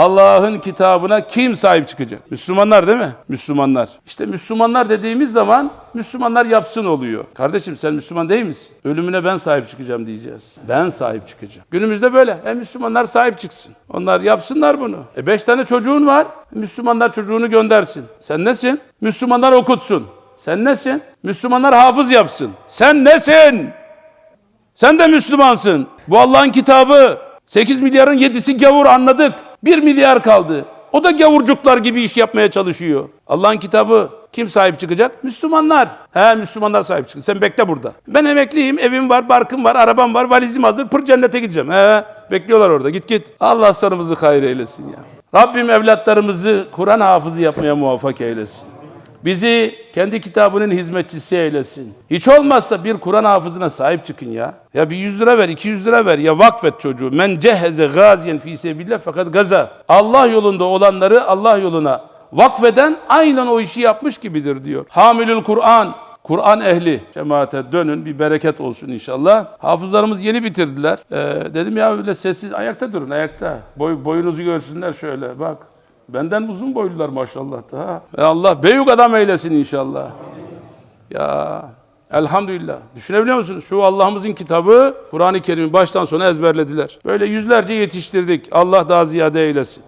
Allah'ın kitabına kim sahip çıkacak? Müslümanlar değil mi? Müslümanlar. İşte Müslümanlar dediğimiz zaman Müslümanlar yapsın oluyor. Kardeşim sen Müslüman değil misin? Ölümüne ben sahip çıkacağım diyeceğiz. Ben sahip çıkacağım. Günümüzde böyle. E Müslümanlar sahip çıksın. Onlar yapsınlar bunu. E beş tane çocuğun var. Müslümanlar çocuğunu göndersin. Sen nesin? Müslümanlar okutsun. Sen nesin? Müslümanlar hafız yapsın. Sen nesin? Sen de Müslümansın. Bu Allah'ın kitabı. 8 milyarın 7'si gavur anladık. 1 milyar kaldı. O da gavurcuklar gibi iş yapmaya çalışıyor. Allah'ın kitabı kim sahip çıkacak? Müslümanlar. He Müslümanlar sahip çıkacak. Sen bekle burada. Ben emekliyim, evim var, barkım var, arabam var, valizim hazır. Pır cennete gideceğim. He bekliyorlar orada. Git git. Allah sonumuzu hayır eylesin ya. Rabbim evlatlarımızı Kur'an hafızı yapmaya muvaffak eylesin. Bizi kendi kitabının hizmetçisi eylesin. Hiç olmazsa bir Kur'an hafızına sahip çıkın ya. Ya bir 100 lira ver, 200 lira ver ya vakfet çocuğu. Men ceheze gaziyen fi sebillah fakat gaza. Allah yolunda olanları Allah yoluna vakfeden aynen o işi yapmış gibidir diyor. Hamilül Kur'an. Kur'an ehli cemaate dönün bir bereket olsun inşallah. Hafızlarımız yeni bitirdiler. Ee, dedim ya öyle sessiz ayakta durun ayakta. Boy, boyunuzu görsünler şöyle bak. Benden uzun boylular maşallah da. Ve Allah büyük adam eylesin inşallah. Ya elhamdülillah. Düşünebiliyor musunuz? Şu Allah'ımızın kitabı Kur'an-ı Kerim'i baştan sona ezberlediler. Böyle yüzlerce yetiştirdik. Allah daha ziyade eylesin.